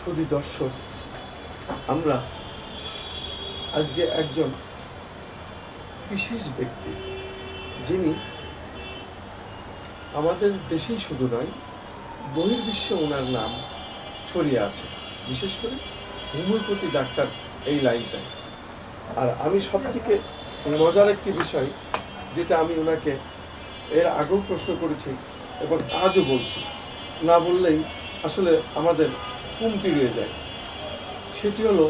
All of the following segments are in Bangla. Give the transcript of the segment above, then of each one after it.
সুদী দর্শক, আমরা আজকে একজন বিশেষ ব্যক্তি যিনি আমাদের দেশেই শুধু নয়, বহির্বিশ্বে ওনার নাম ছড়িয়ে আছে। বিশেষ করে হোমিওপ্যাথি ডাক্তার এই লাইনটায়। আর আমি সব থেকে মজার একটি বিষয়, যেটা আমি ওনাকে এর আগেও প্রশ্ন করেছি এবং আজও বলছি, না বললেই আসলে আমাদের কমতি রয়ে যায়। সেটি হলো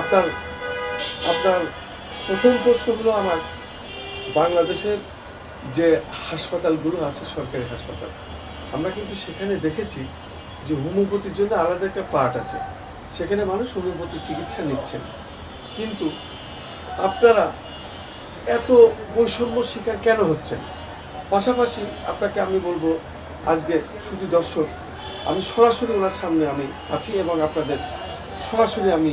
আপনার আপনার প্রথম প্রশ্ন হলো আমার বাংলাদেশের যে হাসপাতালগুলো আছে, সরকারি হাসপাতাল। আমরা কিন্তু সেখানে দেখেছি যে হোমিওপ্যাথির জন্য আলাদা একটা পার্ট আছে। সেখানে মানুষ হোমিওপ্যাথি চিকিৎসা নিচ্ছেন। কিন্তু আপনারা এত বৈষম্য শিকার কেন হচ্ছেন? পাশাপাশি আপনাকে আমি বলব, আজকে শুধু দর্শক আমি সরাসরি ওনার সামনে আমি আছি এবং আপনাদের সরাসরি আমি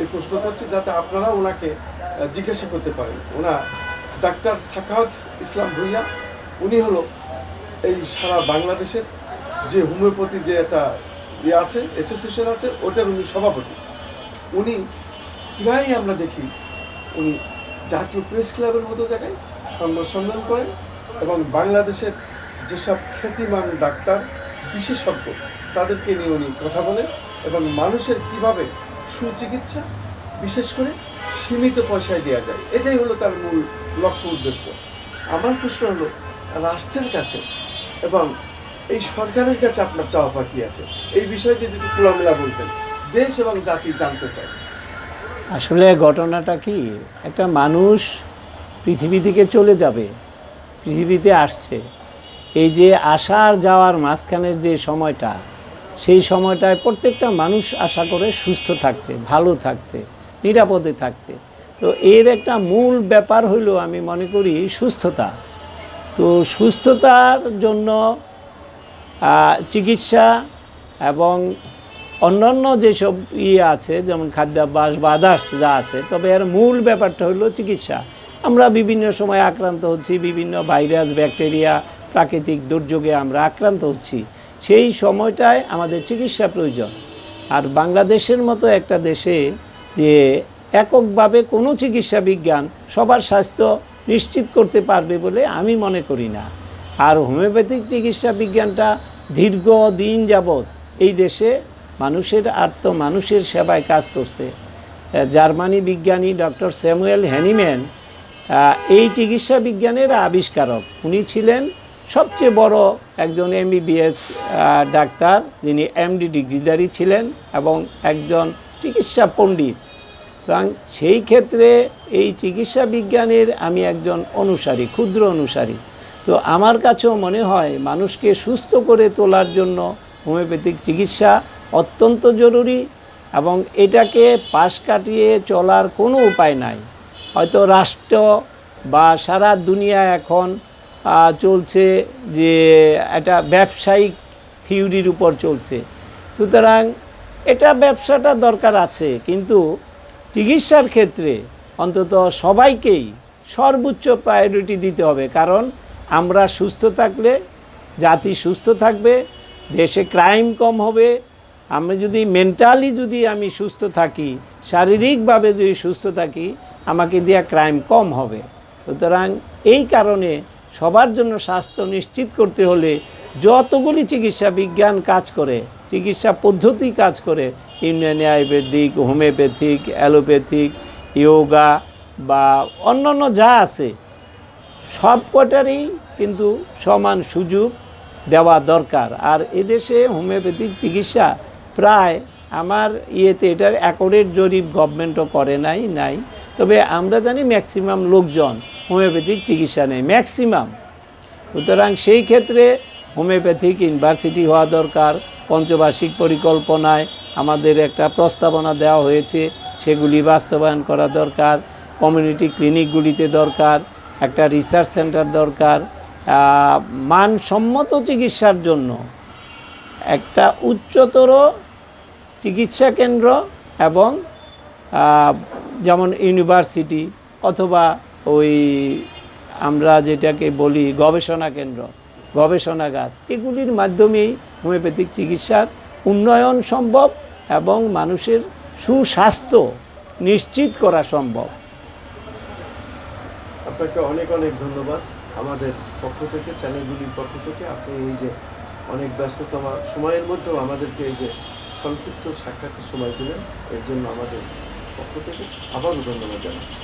এই প্রশ্ন করছি যাতে আপনারা ওনাকে জিজ্ঞাসা করতে পারেন। ওনা ডাক্তার সাকাওয়াত ইসলাম ভুইয়া, উনি হলো এই সারা বাংলাদেশের যে হোমিওপ্যাথি যে একটা ইয়ে আছে অ্যাসোসিয়েশন আছে, ওটার উনি সভাপতি। উনি প্রায়ই আমরা দেখি, উনি জাতীয় প্রেস ক্লাবের মতো জায়গায় সংবাদ সম্মেলন করেন এবং বাংলাদেশের যেসব খ্যাতিমান ডাক্তার বিশেষজ্ঞ, তাদেরকে নিয়ে উনি কথা বলেন এবং মানুষের কীভাবে সুচিকিৎসা, বিশেষ করে সীমিত পয়সায় দেওয়া যায়, এটাই হলো তার মূল লক্ষ্য উদ্দেশ্য। আমার প্রশ্ন হলো, রাষ্ট্রের কাছে এবং এই সরকারের কাছে আপনার চাওয়া কি আছে? এই বিষয়ে যদি একটু খোলামেলা বলতেন, দেশ এবং জাতি জানতে চায়। আসলে ঘটনাটা কি? একটা মানুষ পৃথিবী থেকে চলে যাবে, পৃথিবীতে আসছে। এই যে আসার যাওয়ার মাঝখানের যে সময়টা, সেই সময়টায় প্রত্যেকটা মানুষ আশা করে সুস্থ থাকতে, ভালো থাকতে, নিরাপদে থাকতে। তো এর একটা মূল ব্যাপার হইল আমি মনে করি সুস্থতা। তো সুস্থতার জন্য চিকিৎসা এবং অন্যান্য যেসব ইয়ে আছে, যেমন খাদ্যাভ্যাস বা আদার্স যা আছে, তবে এর মূল ব্যাপারটা হলো চিকিৎসা। আমরা বিভিন্ন সময় আক্রান্ত হচ্ছি, বিভিন্ন ভাইরাস, ব্যাকটেরিয়া প্রাকৃতিক দুর্যোগে আমরা আক্রান্ত হচ্ছি, সেই সময়টায় আমাদের চিকিৎসা প্রয়োজন। আর বাংলাদেশের মতো একটা দেশে যে এককভাবে কোনো চিকিৎসা বিজ্ঞান সবার স্বাস্থ্য নিশ্চিত করতে পারবে বলে আমি মনে করি না। আর হোমিওপ্যাথিক চিকিৎসা বিজ্ঞানটা দীর্ঘ দিন যাবৎ এই দেশে মানুষের আত্ম মানুষের সেবায় কাজ করছে। জার্মানি বিজ্ঞানী ডক্টর স্যামুয়েল হ্যানিম্যান এই চিকিৎসা বিজ্ঞানের আবিষ্কারক। উনি ছিলেন সবচেয়ে বড় একজন এমবিবিএস ডাক্তার, যিনি এমডি ডিগ্রিধারী ছিলেন এবং একজন চিকিৎসা পণ্ডিত। সুতরাং সেই ক্ষেত্রে এই চিকিৎসা বিজ্ঞানের আমি একজন অনুসারী, ক্ষুদ্র অনুসারী। তো আমার কাছেও মনে হয় মানুষকে সুস্থ করে তোলার জন্য হোমিওপ্যাথিক চিকিৎসা অত্যন্ত জরুরি এবং এটাকে পাশ কাটিয়ে চলার কোনো উপায় নাই। হয়তো রাষ্ট্র বা সারা দুনিয়া এখন চলছে যে একটা ব্যবসায়িক থিওরির উপর চলছে। সুতরাং এটা ব্যবসাটা দরকার আছে, কিন্তু চিকিৎসার ক্ষেত্রে অন্তত সবাইকেই সর্বোচ্চ প্রায়োরিটি দিতে হবে। কারণ আমরা সুস্থ থাকলে, জাতি সুস্থ থাকবে, দেশে ক্রাইম কম হবে। আমরা যদি মেন্টালি যদি আমি সুস্থ থাকি, শারীরিকভাবে যদি সুস্থ থাকি, আমাকে দেওয়া ক্রাইম কম হবে। সুতরাং এই কারণে সবার জন্য স্বাস্থ্য নিশ্চিত করতে হলে যতগুলি চিকিৎসা বিজ্ঞান কাজ করে, চিকিৎসা পদ্ধতি কাজ করে, Unani Ayurvedic, homeopathic, allopathic, yoga বা অন্যান্য যা আছে সব কটারই কিন্তু সমান সুযোগ দেওয়া দরকার। আর এদেশে হোমিওপ্যাথিক চিকিৎসা প্রায় আমার ইয়েতে এটার অ্যাকোরেট জরিপ গভর্নমেন্টও করে নাই নাই। তবে আমরা জানি ম্যাক্সিমাম লোকজন হোমিওপ্যাথিক চিকিৎসা নেয়, ম্যাক্সিমাম। সুতরাং সেই ক্ষেত্রে হোমিওপ্যাথিক ইউনিভার্সিটি হওয়া দরকার, পঞ্চবার্ষিক পরিকল্পনায় আমাদের একটা প্রস্তাবনা দেওয়া হয়েছে, সেগুলি বাস্তবায়ন করা দরকার, কমিউনিটি ক্লিনিকগুলিতে দরকার, একটা রিসার্চ সেন্টার দরকার মানসম্মত চিকিৎসার জন্য একটা উচ্চতর চিকিৎসা কেন্দ্র এবং যেমন ইউনিভার্সিটি অথবা ওই আমরা যেটাকে বলি গবেষণা কেন্দ্র, গবেষণাগার, এগুলির মাধ্যমেই হোমিওপ্যাথিক চিকিৎসার উন্নয়ন সম্ভব এবং মানুষের সুস্বাস্থ্য নিশ্চিত করা সম্ভব। আপনাকে অনেক অনেক ধন্যবাদ আমাদের পক্ষ থেকে, চ্যানেলগুলির পক্ষ থেকে। আপনি এই যে অনেক ব্যস্ততম সময়ের মধ্যেও আমাদেরকে এই যে সংক্ষিপ্ত সাক্ষাতের সময় দিলেন, এর জন্য আমাদের পক্ষ থেকে আবারও ধন্যবাদ জানাচ্ছি